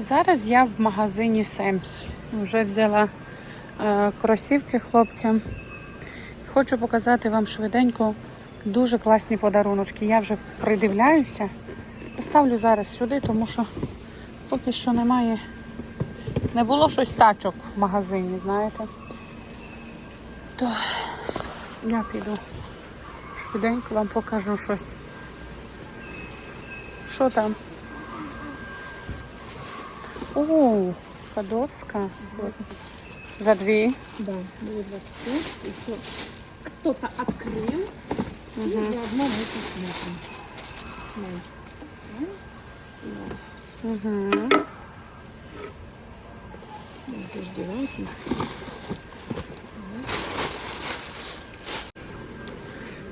Зараз я в магазині Семс. Вже взяла е, кросівки хлопцям. Хочу показати вам швиденько дуже класні подаруночки. Я вже придивляюся. Поставлю зараз сюди, тому що поки що немає. Не було щось тачок в магазині, знаєте. То я піду швиденько вам покажу щось. Що там? О, подоска. За дві. Да, было 25. И все. Кто-то открыл. И заодно мы посмотрим. Да. Да. Угу. Дождевайте.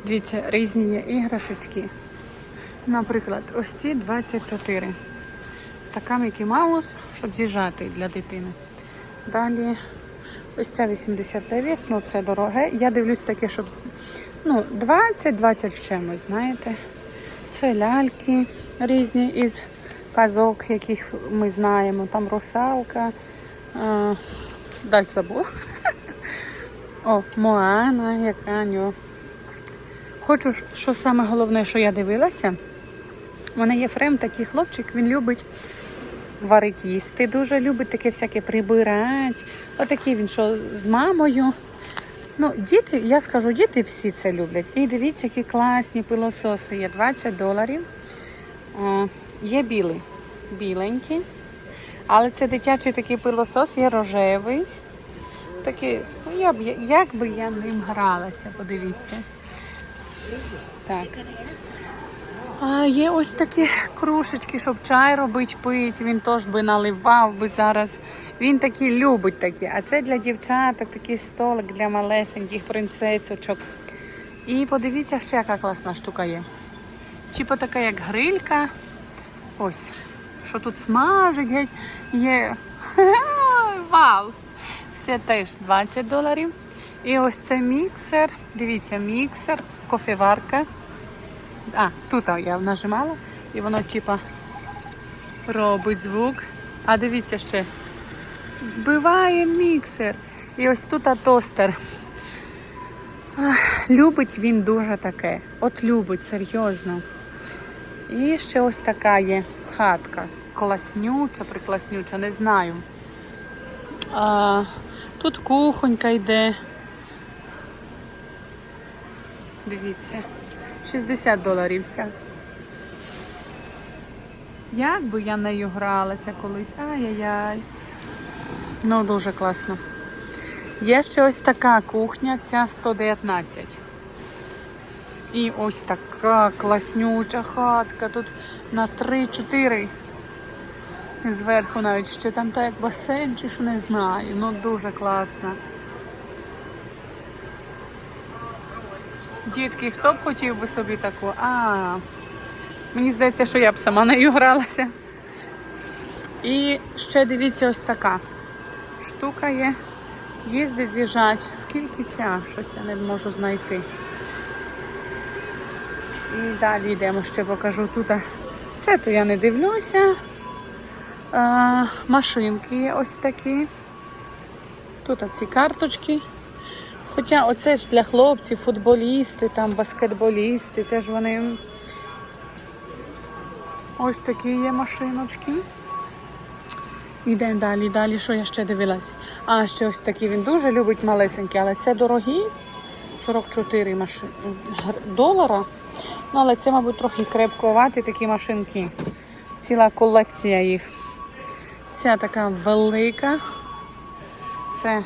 Дивіться, різні є іграшечки. Наприклад, ось ці 24. Така Мікі Маус, щоб з'їжджати для дитини. Далі ось ця 89, ну це дороге. Я дивлюсь таке, щоб ну, 20-20 з чимось, знаєте. Це ляльки різні із казок, яких ми знаємо. Там русалка. Е, далі забув. О, Моана, яка нього. Хочу, що саме головне, що я дивилася. У мене є фрем, такий хлопчик, він любить варити їсти, дуже любить таке всяке прибирати. Отакий він, що з мамою. Ну, діти, я скажу, діти всі це люблять. І дивіться, які класні пилососи є. 20 доларів. Е, є білий, біленький. Але це дитячий такий пилосос, є рожевий. Такий, ну, я б, як би я ним гралася, подивіться. Так. А є ось такі кружечки, щоб чай робити, пити. Він теж би наливав би зараз. Він такий любить такі. А це для дівчаток, такий столик для малесеньких принцесочок. І подивіться, ще яка класна штука є. Типу така, як грилька. Ось. Що тут смажить геть. Є. Вау! Це теж 20 доларів. І ось це міксер. Дивіться, міксер, кофеварка. А, тут я нажимала, і воно типа робить звук. А дивіться ще. Збиває міксер. І ось тут тостер. Любить він дуже таке. От любить, серйозно. І ще ось така є хатка. Класнюча, прикласнюча, не знаю. А, тут кухонька йде. Дивіться. 60 доларів ця. Як би я нею гралася колись. Ай-яй-яй. Ну, дуже класно. Є ще ось така кухня, ця 119. І ось така класнюча хатка. Тут на 3-4. Зверху навіть ще там так як басейн, чи що не знаю. Ну дуже класно. Дітки, хто б хотів би собі таку? А, мені здається, що я б сама нею гралася. І ще дивіться, ось така штука є. Їздить, з'їжджать. Скільки ця? Щось я не можу знайти. І далі йдемо, ще покажу тут. Це то я не дивлюся. А, машинки є ось такі. Тут ці карточки. Хоча оце ж для хлопців, футболісти, там баскетболісти, це ж вони. Ось такі є машиночки. Йдемо далі, далі, що я ще дивилась. А, ще ось такі він дуже любить малесенькі, але це дорогі. 44 машин... гр- долара. Ну, але це, мабуть, трохи крепкувати такі машинки. Ціла колекція їх. Ця така велика. Це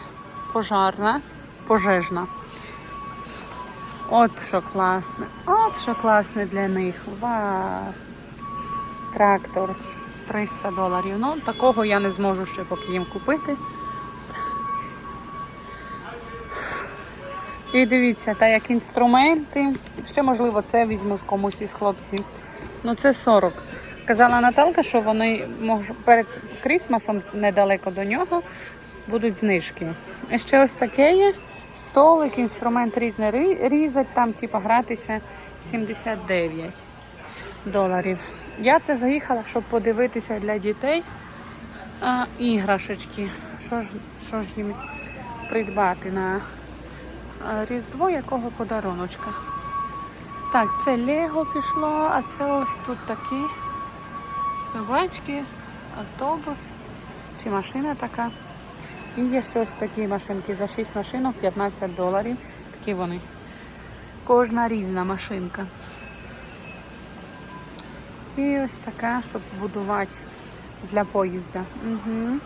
пожарна, пожежна. От що класне. От що класне для них. Вау. Трактор 300 доларів. Ну, такого я не зможу ще поки їм купити. І дивіться, та як інструменти. Ще, можливо, це візьму в комусь із хлопців. Ну, це 40. Казала Наталка, що вони перед Крісмасом недалеко до нього будуть знижки. І ще ось таке є. Столик, інструмент різний рі- різать, там, типу, гратися 79 доларів. Я це заїхала, щоб подивитися для дітей. А, іграшечки. Що ж, що ж їм придбати на Різдво якого подаруночка? Так, це Лего пішло, а це ось тут такі собачки, автобус чи машина така. І є щось такі машинки за 6 машинок 15 доларів. Такі вони. Кожна різна машинка. І ось така, щоб будувати для поїзда. Угу.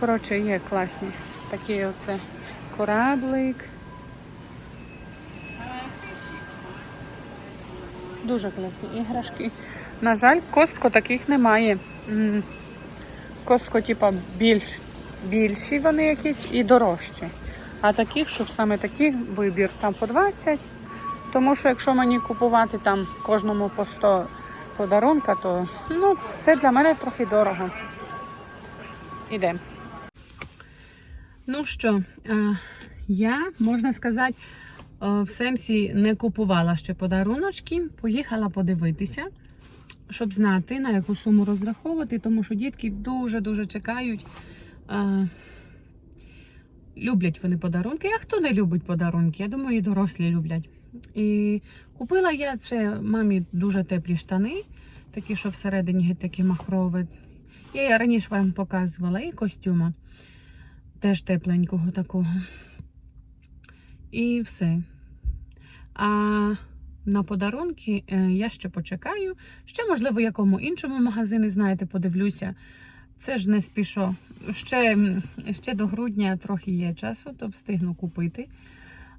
Коротше, є класні. Такий оце кораблик. Дуже класні іграшки. На жаль, в Костко таких немає. Костко, типа, більш, більші вони якісь і дорожчі. А таких, щоб саме такий вибір, там по 20. Тому що якщо мені купувати там кожному по 100 подарунка, то ну, це для мене трохи дорого. Ідемо. Ну що, я, можна сказати, е, в Семсі не купувала ще подаруночки. Поїхала подивитися, щоб знати, на яку суму розраховувати, тому що дітки дуже-дуже чекають. Люблять вони подарунки. А хто не любить подарунки? Я думаю, і дорослі люблять. І купила я це мамі дуже теплі штани, такі, що всередині такі махрові. Я раніше вам показувала, і костюма теж тепленького такого. І все. А на подарунки е, я ще почекаю. Ще, можливо, в якому іншому магазині, знаєте, подивлюся. Це ж не спішо. Ще, ще до грудня трохи є часу, то встигну купити.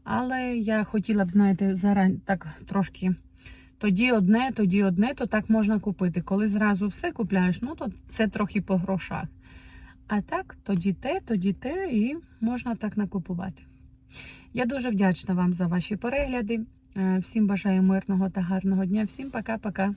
Але я хотіла б, знаєте, зараз так трошки. Тоді одне, тоді одне, то так можна купити. Коли зразу все купляєш, ну то це трохи по грошах. А так, тоді те, тоді те, і можна так накупувати. Я дуже вдячна вам за ваші перегляди. Е, Всім бажаю мирного та гарного дня. Всім пока-пока.